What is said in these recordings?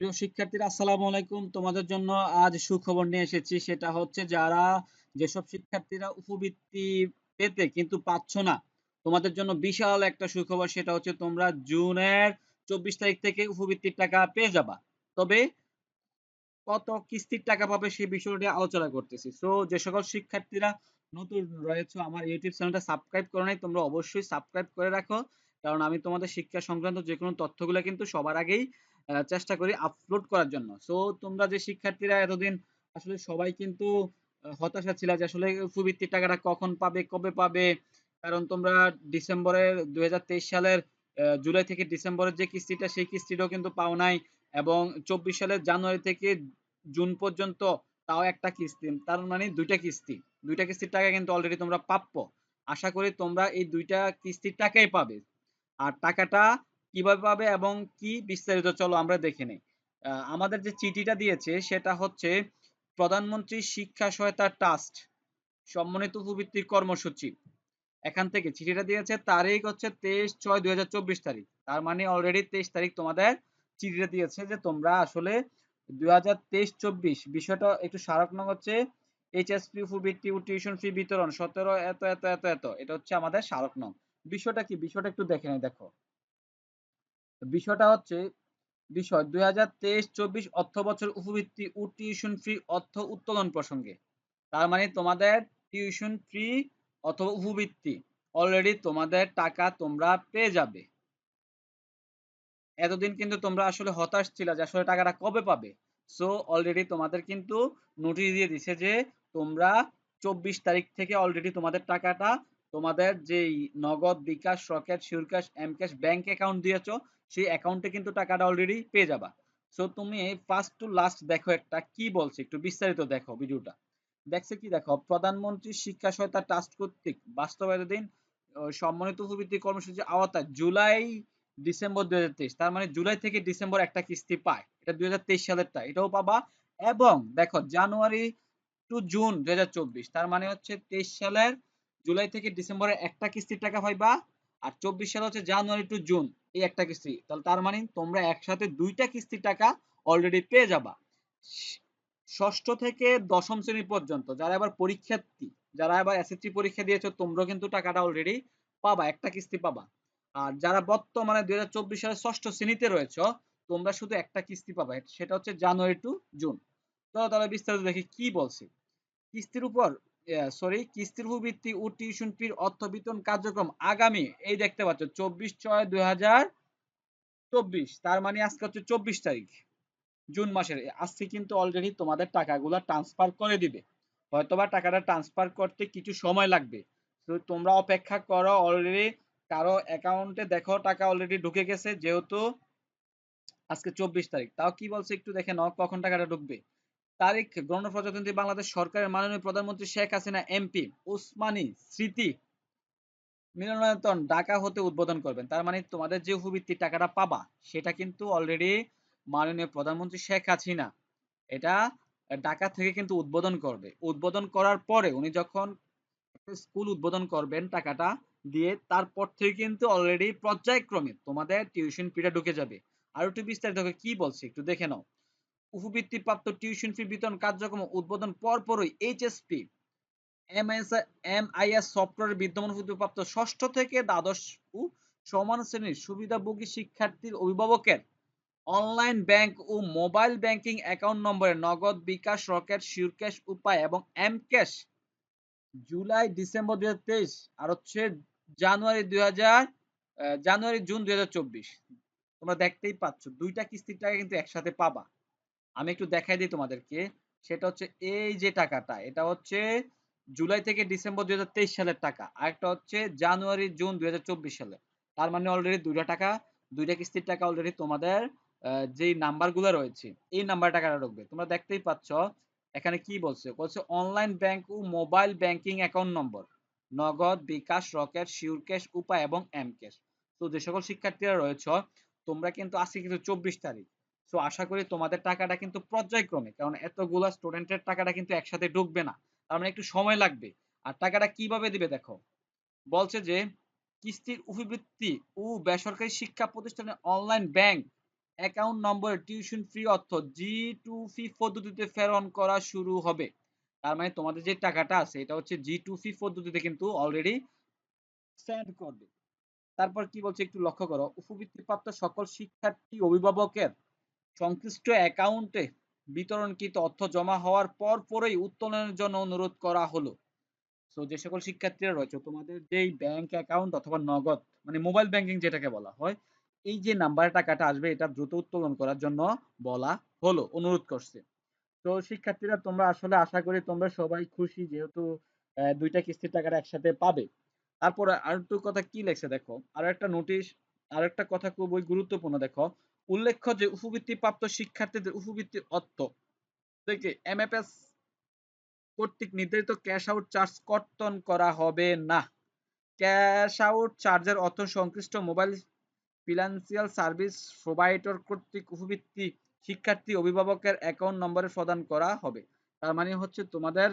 প্রিয় শিক্ষার্থীরা, আসসালামু আলাইকুম। তোমাদের জন্য আজ সুখবর নিয়ে এসেছি। সেটা হচ্ছে যারা যেসব শিক্ষার্থীরা উপবৃত্তি পেতে কিন্তু পাচ্ছ না, তোমাদের জন্য বিশাল একটা সুখবর, সেটা হচ্ছে তোমরা জুনের চব্বিশ তারিখ থেকে উপবৃত্তির টাকা পেয়ে যাবা। তবে কত কিস্তির টাকা পাবে সেই বিষয়টি আলোচনা করতেছি। সো যে সকল শিক্ষার্থীরা নতুন রয়েছে, আমার ইউটিউব চ্যানেলটা সাবস্ক্রাইব করো নাই, তোমরা অবশ্যই সাবস্ক্রাইব করে রাখো। কারণ আমি তোমাদের শিক্ষা সংক্রান্ত যে কোনো তথ্যগুলো কিন্তু সবার আগেই চেষ্টা করি আপলোড করার জন্য। সো তোমরা যে শিক্ষার্থীরা এতদিন আসলে সবাই কিন্তু হতাশা ছিল যে আসলে উপবৃত্তির টাকাটা কখন পাবে, কবে পাবে? কারণ তোমরা ডিসেম্বরের দুই হাজার তেইশ সালের জুলাই থেকে ডিসেম্বরের যে কিস্তিটা, সেই কিস্তিটাও কিন্তু পাও নাই এবং চব্বিশ সালের জানুয়ারি থেকে জুন পর্যন্ত তাও একটা কিস্তি, তার মানে দুইটা কিস্তি। দুইটা কিস্তির টাকা কিন্তু অলরেডি তোমরা প্রাপ্য আশা করি তোমরা এই দুইটা কিস্তির টাকাই পাবে। আর টাকাটা কীভাবে পাবে এবং কি বিস্তারিত চলো আমরা দেখে নেই। আমাদের যে চিঠিটা দিয়েছে সেটা হচ্ছে, প্রধানমন্ত্রী শিক্ষা সহায়তা ট্রাস্ট, সম্মানিত উপবৃত্তির কর্মসূচি। এখান থেকে চিঠিটা দিয়েছে, তারিখ হচ্ছে তেইশ ছয় দুই তারিখ। তার মানে অলরেডি তেইশ তারিখ তোমাদের চিঠিটা দিয়েছে যে তোমরা আসলে দুই হাজার তেইশ চব্বিশ বিষয়টা একটু স্মারক নং হচ্ছে এইচএসপি উপবৃত্তি ও টিউশন ফি বিতরণ সতেরো এত এত এত এত। এটা হচ্ছে আমাদের স্মারক নং। বিষয়টা কি? বিষয়টা একটু দেখে নেই, দেখো। বিষয়টা হচ্ছে বিষয় দুই হাজার তেইশ চব্বিশ অর্থ বছর উপবৃত্তি ও টিউশন ফি অর্থ উত্তোলন প্রসঙ্গে। তার মানে তোমাদের টিউশন ফি অথবা উপবৃত্তি অলরেডি তোমাদের টাকা তোমরা পেয়ে যাবে। এতদিন কিন্তু তোমরা আসলে হতাশ ছিল যে আসলে টাকাটা কবে পাবে। সো অলরেডি তোমাদের কিন্তু নোটিশ দিয়ে দিছে যে তোমরা চব্বিশ তারিখ থেকে অলরেডি তোমাদের টাকাটা তোমাদের যেই Nagad bKash, Rocket, SureCash, mCash bank account দিয়েছ সেই অ্যাকাউন্টে কিন্তু টাকাটা অলরেডি পেয়ে যাবা। সো তুমি ফার্স্ট টু লাস্ট দেখো একটা কি বলছে, একটু বিস্তারিত দেখো ভিডিওটা। দেখছে কি দেখো, প্রধানমন্ত্রী শিক্ষা সহায়তা ট্রাস্ট কর্তৃক বাস্তবায়িত সম্মানিত উপবৃত্তি কর্মসূচি আওতায় জুলাই ডিসেম্বর দুই হাজার তেইশ, তার মানে জুলাই থেকে ডিসেম্বর একটা কিস্তি পায়। এটা দুই সালেরটা এটাও পাবা। এবং দেখো, জানুয়ারি টু জুন দুই হাজার চব্বিশ, তার মানে হচ্ছে তেইশ সালের জুলাই থেকে ডিসেম্বরের একটা কিস্তির টাকা পাইবা। আর চব্বিশ সাল হচ্ছে জানুয়ারি টু জুন এই একটা কিস্তি। তাহলে তার মানে তোমরা একসাথে দুইটা কিস্তির টাকা অলরেডি পেয়ে যাবা। ষষ্ঠ থেকে দশম শ্রেণি পর্যন্ত যারা এবার পরীক্ষার্থী, যারা এবার এসএসসি পরীক্ষা দিয়েছ, তোমরাও কিন্তু টাকাটা অলরেডি পাবা, একটা কিস্তি পাবা। আর যারা বর্তমানে দুই হাজার চব্বিশ সালের ষষ্ঠ শ্রেণীতে রয়েছে, তোমরা শুধু একটা কিস্তি পাবা, সেটা হচ্ছে জানুয়ারি টু জুন। তো তাহলে বিস্তারিত দেখি কি বলছে। কিস্তির উপর সরি কিস্তির উপবৃত্তি ও টিউশন ফির অর্থ বিতরণ কার্যক্রম আগামী, এই দেখতে পাচ্ছ, চব্বিশ ছয় দুই চব্বিশ, তার মানে আজকে হচ্ছে চব্বিশ তারিখ, জুন মাসের আজকে কিন্তু অলরেডি তোমাদের টাকাগুলো ট্রান্সফার করে দিবে, হয়তোবা টাকাটা ট্রান্সফার করতে কিছু সময় লাগবে তোমরা অপেক্ষা করো অলরেডি কারও অ্যাকাউন্টে দেখো টাকা অলরেডি ঢুকে গেছে, যেহেতু আজকে চব্বিশ তারিখ, তাও কি বলছে একটু দেখে নাও, কখন টাকাটা ঢুকবে? তারিখ গণপ্রজাতন্ত্রী বাংলাদেশ সরকারের মাননীয় প্রধানমন্ত্রী শেখ হাসিনা এমপি উসমানী স্মৃতি মিলনায়তন ঢাকা হতে উদ্বোধন করবেন। তার মানে তোমাদের যে উপবৃত্তির টাকাটা পাবা, সেটা কিন্তু অলরেডি মাননীয় প্রধানমন্ত্রী শেখ হাসিনা এটা ঢাকা থেকে কিন্তু উদ্বোধন করবে। উদ্বোধন করার পরে উনি যখন স্কুল উদ্বোধন করবেন টাকাটা দিয়ে, তারপর থেকে কিন্তু অলরেডি পর্যায়ক্রমে তোমাদের টিউশন ফিটা ঢুকে যাবে। আর একটু বিস্তারিত কি বলছে একটু দেখে নাও। উপবৃত্তি প্রাপ্ত টিউশন ফি বিতরণ কার্যক্রম উদ্বোধন পরপরই এইচএসপি এমআইএস সফটওয়্যার বিদ্যমান প্রাপ্ত ষষ্ঠ থেকে দ্বাদশ ও সমান শ্রেণির সুবিধাভোগী শিক্ষার্থীর অভিভাবকের অনলাইন ব্যাংক ও মোবাইল ব্যাংকিং অ্যাকাউন্ট নম্বরে নগদ বিকাশ, রকেট শিউরক্যাশ উপায় এবং এম ক্যাশ জুলাই ডিসেম্বর দুই হাজার তেইশ, আর হচ্ছে জানুয়ারি দুই হাজার জানুয়ারি জুন দুই হাজার চব্বিশ। তোমরা দেখতেই পাচ্ছ, দুইটা কিস্তির টাকা কিন্তু একসাথে পাবা। আমি একটু দেখাই দিই তোমাদেরকে। সেটা হচ্ছে এই যে টাকাটা, এটা হচ্ছে জুলাই থেকে ডিসেম্বর দুই হাজার তেইশ সালের টাকা আর একটা হচ্ছে জানুয়ারি, জুন দুই হাজার চব্বিশ সালে তার মানে অলরেডি দুইটা টাকা, দুইটা কিস্তির টাকা অলরেডি তোমাদের যেই নাম্বারগুলো রয়েছে, এই নাম্বার টাকাটা ঢুকবে। তোমরা দেখতেই পাচ্ছ, এখানে কি বলছে? বলছে অনলাইন ব্যাংক ও মোবাইল ব্যাংকিং অ্যাকাউন্ট নম্বর Nagad, bKash, rocket sure cash উপায় এবং এম ক্যাশ তো যে সকল শিক্ষার্থীরা রয়েছে, তোমরা কিন্তু আজকে কিন্তু চব্বিশ তারিখ সো আশা করি তোমাদের টাকাটা কিন্তু পর্যায়ক্রমে, কারণ এতগুলা স্টুডেন্টের টাকাটা কিন্তু একসাথে ঢুকবে না। তার মানে একটু সময় লাগবে। আর টাকাটা কীভাবে দিবে দেখো? বলছে যে, কিস্তির উপবৃত্তি ও বেসরকারি শিক্ষা প্রতিষ্ঠানের অনলাইন ব্যাংক অ্যাকাউন্ট নম্বরে টিউশন ফি অর্থ জি টু ফি পদ্ধতিতে প্রেরণ করা শুরু হবে। তার মানে তোমাদের যে টাকাটা আছে, এটা হচ্ছে জি টু ফি পদ্ধতিতে কিন্তু অলরেডি সেন্ড করবে। তারপর কি বলছে একটু লক্ষ্য করো, উপবৃত্তিপ্রাপ্ত সকল শিক্ষার্থী, অভিভাবকের সংশ্লিষ্ট অ্যাকাউন্টে বিতরণকৃত অর্থ জমা হওয়ার পর পরেই উত্তোলনের জন্য অনুরোধ করা হলো। তো যে সকল শিক্ষার্থীরা রয়েছে, তোমাদের যেই ব্যাংক অ্যাকাউন্ট অথবা নগদ মানে মোবাইল ব্যাংকিং যেটাকে বলা হয়, এই যে নাম্বারে টাকাটা আসবে, এটা দ্রুত উত্তোলন করার জন্য বলা হলো, অনুরোধ করছে। তো, শিক্ষার্থীরা, তোমরা আসলে আশা করি তোমরা সবাই খুশি যেহেতু দুইটা কিস্তির টাকাটা একসাথে পাবে। তারপরে আরেকটু কথা কি লেখছে দেখো, আর একটা নোটিশ আর একটা কথা খুবই গুরুত্বপূর্ণ, দেখো। উল্লেখ্য যে উপবৃত্তি প্রাপ্ত শিক্ষার্থীদের উপবৃত্তি অর্থ। থেকে এমএফএস কর্তৃক নির্ধারিত ক্যাশ আউট চার্জ কর্তন করা হবে না। ক্যাশ আউট চার্জের অর্থ সংশ্লিষ্ট মোবাইল ফিনান্সিয়াল সার্ভিস প্রোভাইডার কর্তৃক উপবৃত্তি শিক্ষার্থী অভিভাবকের অ্যাকাউন্ট নম্বরে প্রদান করা হবে। তার মানে হচ্ছে তোমাদের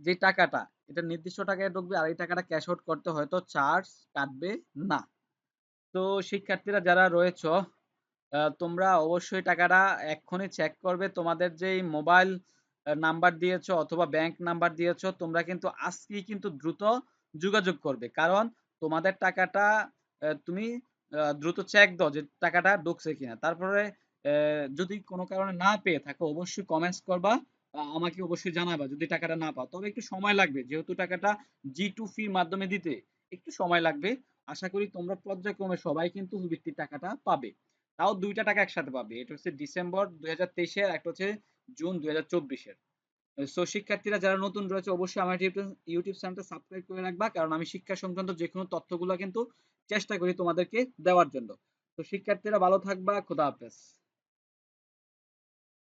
যে টাকাটা, এটা নির্দিষ্ট টাকায় ঢুকবে আর এই টাকাটা ক্যাশ আউট করতে হয়তো চার্জ কাটবে না। তো শিক্ষার্থীরা যারা রয়েছ তোমরা অবশ্যই টাকাটা এক্ষুনি চেক করবে। তোমাদের যেই মোবাইল নাম্বার দিয়েছ অথবা ব্যাংক নাম্বার দিয়েছ, তোমরা কিন্তু আজকেই কিন্তু দ্রুত যোগাযোগ করবে। কারণ তোমাদের টাকাটা তুমি দ্রুত চেক দাও যে টাকাটা ঢুকছে কিনা। তারপরে যদি কোনো কারণে না পেয়ে থাকো, অবশ্যই কমেন্টস করবা আমাকে অবশ্যই জানাবা যদি টাকাটা না পাও। তবে একটু সময় লাগবে। যেহেতু টাকাটা জি টু ফির মাধ্যমে দিতে একটু সময় লাগবে। আশা করি তোমরা পর্যায়ক্রমে সবাই কিন্তু ভিত্তির টাকাটা পাবে। তাও দুইটা টাকা একসাথে পাবে। এটা হচ্ছে ডিসেম্বর দুই হাজার তেইশের, একটা হচ্ছে জুন দুই হাজার চব্বিশের। সো শিক্ষার্থীরা যারা নতুন রয়েছে, অবশ্যই আমার ইউটিউব চ্যানেলটা সাবস্ক্রাইব করে রাখবা, কারণ আমি শিক্ষা সংক্রান্ত যে কোনো তথ্যগুলো কিন্তু চেষ্টা করি তোমাদেরকে দেওয়ার জন্য। তো শিক্ষার্থীরা ভালো থাকবা, খোদা হাফেজ।